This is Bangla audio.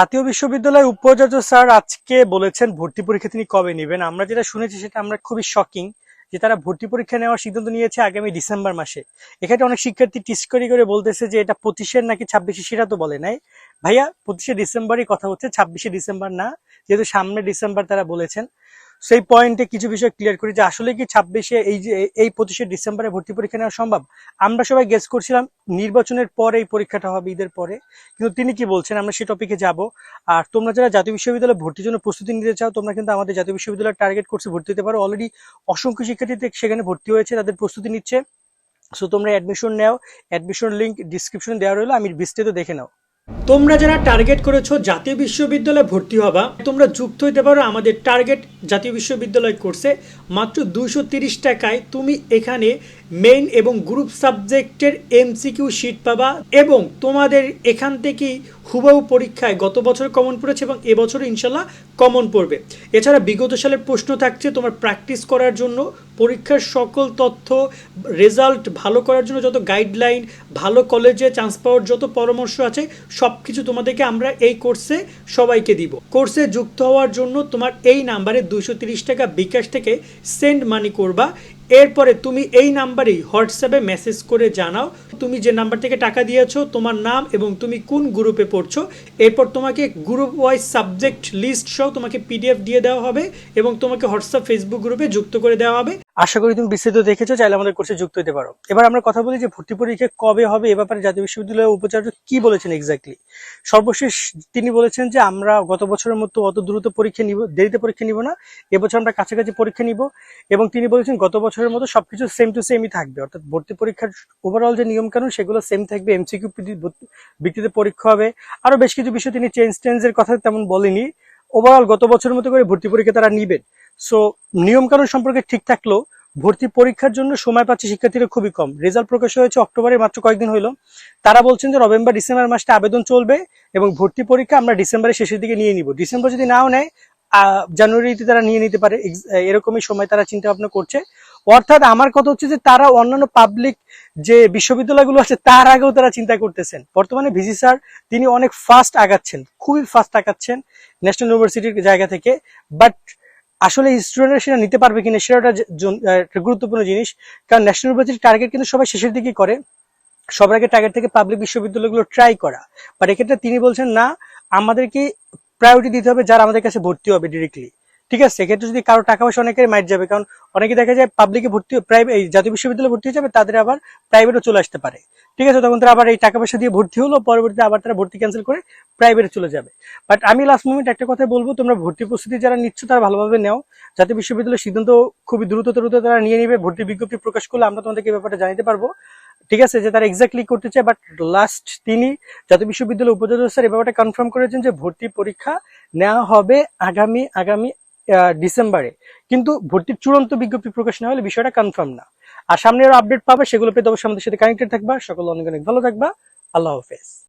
জাতীয় বিশ্ববিদ্যালয়ের উপাচার্য স্যার আজকে বলেছেন ভর্তি পরীক্ষা তিনি কবে নেবেন। আমরা যেটা শুনেছি সেটা আমরা খুবই শকিং যে তারা ভর্তি পরীক্ষা নেওয়ার সিদ্ধান্ত নিয়েছে আগামী ডিসেম্বর মাসে। এখানে অনেক শিক্ষার্থী টিস করে করে বলতেছে যে এটা পঁচিশের নাকি ছাব্বিশে, সেটা তো বলে নাই। ভাইয়া, পঁচিশে ডিসেম্বরই কথা হচ্ছে, ছাব্বিশে ডিসেম্বর না, যেহেতু সামনে ডিসেম্বর তারা বলেছেন। সেই পয়েন্টে কিছু বিষয় ক্লিয়ার করি যে আসলে কি ছাব্বিশে এই যে, এই পঁচিশে ডিসেম্বরে ভর্তি পরীক্ষা নেওয়া সম্ভব? আমরা সবাই গেস করছিলাম নির্বাচনের পরে এই পরীক্ষাটা হবে, ঈদের পরে। কিন্তু তিনি কি বলছেন? আমরা সেই টপিকে যাব। আর তোমরা যারা জাতীয় বিশ্ববিদ্যালয়ে ভর্তির জন্য প্রস্তুতি নিতে চাও, তোমরা কিন্তু আমাদের জাতীয় বিশ্ববিদ্যালয় টার্গেট কোর্সে ভর্তি হতে পারো। অলরেডি অসংখ্য শিক্ষার্থীতে সেখানে ভর্তি হয়েছে, তাদের প্রস্তুতি নিচ্ছে। সো তোমরা অ্যাডমিশন নাও। অ্যাডমিশন লিংক ডিসক্রিপশনে দেওয়া রইল। আমি বিস্তারিত দেখে নাও। তোমরা যারা টার্গেট করেছ জাতীয় বিশ্ববিদ্যালয়ে ভর্তি হবা, তোমরা যুক্ত হতে পারো আমাদের টার্গেট জাতীয় বিশ্ববিদ্যালয় কোর্সে মাত্র দুইশো তিরিশ টাকায় তুমি এখানে মেইন এবং গ্রুপ সাবজেক্টের এমসিকিউ শিট পাবা এবং তোমাদের এখান থেকেই হুবাহু পরীক্ষায় গত বছর কমন পড়েছে এবং এবছর ইনশাল্লাহ কমন পড়বে। এছাড়া বিগত সালের প্রশ্ন থাকছে তোমার প্র্যাকটিস করার জন্য, পরীক্ষার সকল তথ্য রেজাল্ট ভালো করার জন্য যত গাইডলাইন ভালো কলেজে চান্স পাওয়ার যত পরামর্শ আছে সব কিছু তোমাদেরকে আমরা এই কোর্সে সবাইকে দিব। কোর্সে যুক্ত হওয়ার জন্য তোমার এই নাম্বারে তিরিশ টাকা বিকাশ থেকে সেন্ড মানি করবা। এরপরে তুমি এই নাম্বারেই হোয়াটসঅ্যাপে মেসেজ করে জানাও, তুমি যে নাম্বার থেকে টাকা দিয়েছ, তোমার নাম এবং তুমি কোন গ্রুপে পড়ছো। এরপর তোমাকে গ্রুপ ওয়াইজ সাবজেক্ট লিস্ট সহ তোমাকে পিডিএফ দিয়ে দেওয়া হবে এবং তোমাকে হোয়াটসঅ্যাপ, ফেসবুক গ্রুপে যুক্ত করে দেওয়া হবে। আশা করি তুমি বিস্তারিত দেখেছ, চাইলে আমাদের কোর্সে যুক্ত হতে পারো। এবার আমরা কথা বলি যে ভর্তি পরীক্ষা কবে হবে, এ ব্যাপারে জাতীয় বিশ্ববিদ্যালয়ের উপাচার্য কি বলেছেন এক্স্যাক্টলি সর্বশেষ তিনি বলেছেন যে আমরা গত বছরের মতো অত দ্রুত পরীক্ষা নিব, দেরিতে পরীক্ষা নিব না এবছর আমরা কাছাকাছি পরীক্ষা নিব এবং তিনি বলেছেন গত বছরের মতো সবকিছু সেম টু সেমই থাকবে। অর্থাৎ ভর্তি পরীক্ষার ওভারঅল যে নিয়ম কানুন সেগুলো সেম থাকবে এমসিকিউ ভিত্তিতে পরীক্ষা হবে। আরও বেশ কিছু বিষয় তিনি চেঞ্জ টেঞ্জের কথা তেমন বলেনি। ওভারঅল গত বছরের মতো করে ভর্তি পরীক্ষা তারা নিবেন সো নিয়ম কানুন সম্পর্কে ঠিক থাকলেও ভর্তি পরীক্ষার জন্য সময় পাচ্ছে শিক্ষার্থীরা খুবই কম। রেজাল্ট প্রকাশ হয়েছে অক্টোবরে মাত্র কয়েকদিন হলো তারা বলছেন যে নভেম্বর, ডিসেম্বর মাসটা আবেদন চলবে এবং ভর্তি পরীক্ষা আমরা ডিসেম্বরের শেষের দিকে নিয়ে নিব। ডিসেম্বর যদি নাও নেয় জানুয়ারিতে তারা নিয়ে নিতে পারে। এরকমই সময় তারা চিন্তা ভাবনা করছে। অর্থাৎ আমার কথা হচ্ছে যে তারা অন্যান্য পাবলিক যে বিশ্ববিদ্যালয়গুলো আছে, তার আগেও তারা চিন্তা করতেছেন। বর্তমানে ভিসি স্যার, তিনি অনেক ফাস্ট আগাচ্ছেন, খুবই ফাস্ট আগাচ্ছেন ন্যাশনাল ইউনিভার্সিটির জায়গা থেকে। বাট আসলে স্টুডেন্টরা সেটা নিতে পারবে কিনা সেটা একটা গুরুত্বপূর্ণ জিনিস। কারণ ন্যাশনাল ইউনিভার্সিটির টার্গেট কিন্তু সবাই শেষের দিকে করে। সবার আগে টার্গেট থেকে পাবলিক বিশ্ববিদ্যালয়গুলো ট্রাই করা। বাট এক্ষেত্রে তিনি বলছেন, না, আমাদেরকে প্রায়োরিটি দিতে হবে যারা আমাদের কাছে ভর্তি হবে ডিরেক্টলি ঠিক আছে, সেক্ষেত্রে যদি কারও টাকা পয়সা অনেকের মাইট যাবে, কারণ অনেকে দেখা যায় পাবলিকে ভর্তি প্রাইভেট এই জাতীয় বিশ্ববিদ্যালয়ে ভর্তি হয়ে যাবে, তাদের আবার প্রাইভেটও চলে আসতে পারে। ঠিক আছে, তখন তারা আবার এই টাকা পয়সা দিয়ে ভর্তি হলো, পরবর্তীতে আবার তারা ভর্তি ক্যান্সেল করে প্রাইভেটে চলে যাবে। বাট আমি লাস্ট মোমেন্ট একটা কথা বলব, তোমরা ভর্তি প্রস্তুতি যারা নিচ্ছ, তারা ভালোভাবে নেও। জাতীয় বিশ্ববিদ্যালয়ের সিদ্ধান্ত খুবই দ্রুত দ্রুত তারা নিয়ে নিবে, ভর্তি বিজ্ঞপ্তি প্রকাশ করলে আমরা তোমাদেরকে ব্যাপারটা জানাতে পারব। ঠিক আছে, যে তারা এক্স্যাক্টলি করতে চায় বাট লাস্ট তিনি জাতীয় বিশ্ববিদ্যালয়ের উপাচার্য স্যার এই ব্যাপারটা কনফার্ম করেছেন যে ভর্তি পরীক্ষা নেওয়া হবে আগামী আগামী ডিসেম্বরে। কিন্তু ভর্তির চূড়ান্ত বিজ্ঞপ্তি প্রকাশ না হলে বিষয়টা কনফার্ম না। আর সামনে আরও আপডেট পাবে, সেগুলো পেতে অবশ্যই আমাদের সাথে কানেক্টেড থাকবা। সকল অনেক অনেক ভালো থাকবা। আল্লাহ হাফেজ।